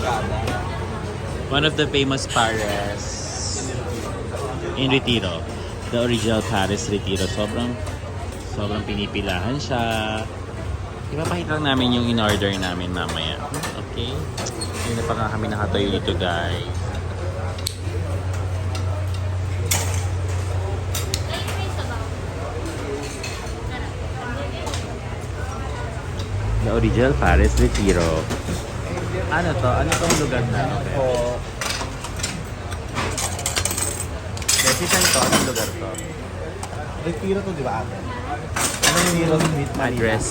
One of the famous Pares in Retiro. The original Pares Retiro. Sobrang, sobrang pinipilahan siya. Ipapakita lang namin yung in-order namin mamaya. Okay? Hindi na pa nga kami nakatayo dito guys. The original Pares Retiro. Ano to? Ano tong lugar na? O, Kasi saan to? Anong lugar to? retiro to, di ba ate? Ano yung retiro with Manila? Address?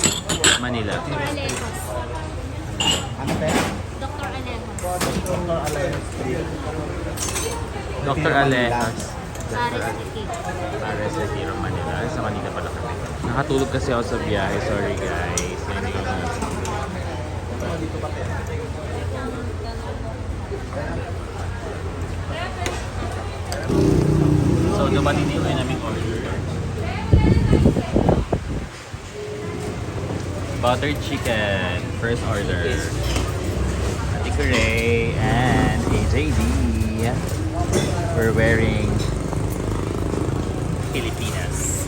Manila. Dr. Alejos. Ano te? Dr. Alejos. Dr. Alliance Street. Dr. Alejos. Paris Cake. Pares Retiro, Manila. Sa Manila pala kami. Nakatulog kasi ako sa biyahe. Sorry guys. Hindi ko na. So, dumating din yung order. Buttered chicken. First order. Ate Ray and AJD. We're wearing Pilipinas.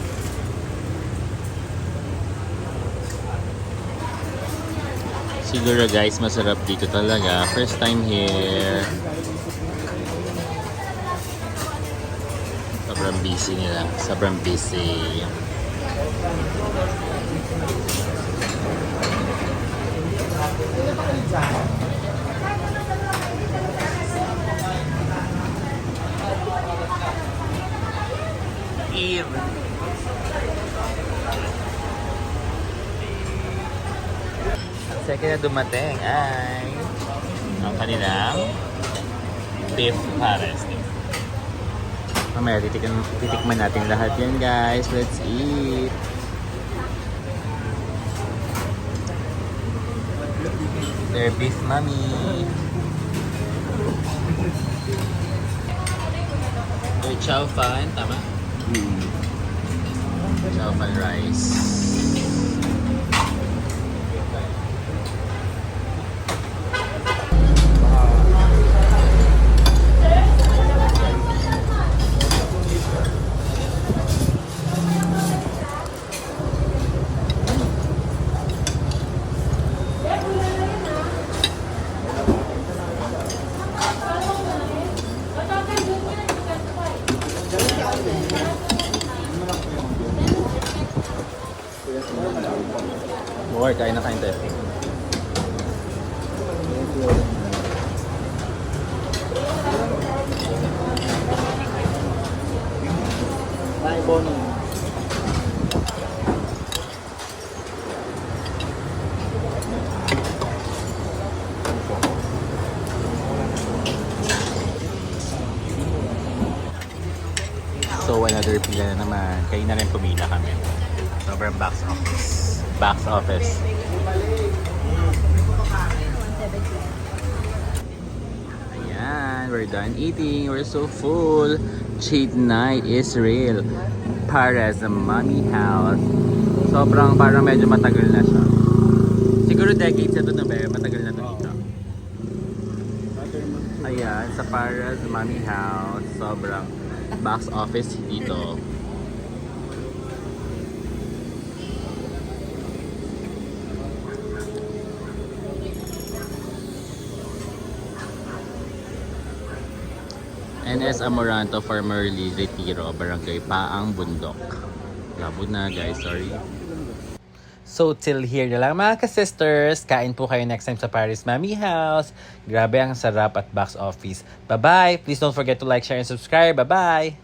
Siguro guys, masarap dito talaga. First time here. Sobrang busy nila. Sobrang busy. Eve. Ang second na dumating ay ang kanilang beef pares. Mamaya titikman, titikman natin lahat yan guys. Let's eat. Their beef mommy. Their chow fan, tama? Chow fan rice. More, kain na kain tayo. So another pila na naman. Kayo na rin pumila kami. Sobrang box office. Box office. Ayan, we're done eating. We're so full. Cheat night is real. Para sa mommy house. Sobrang parang medyo matagal na siya. Siguro decades na to na ba? Matagal na to sa Paras Mommy House, sobrang box office dito. NS Amoranto Formerly Retiro, Barangay Paang, Bundok. Labo na guys, sorry. So, till here na lang mga ka-sisters. Kain po kayo next time sa Paris Mommy House. Grabe ang sarap at box office. Bye-bye! Please don't forget to like, share, and subscribe. Bye-bye!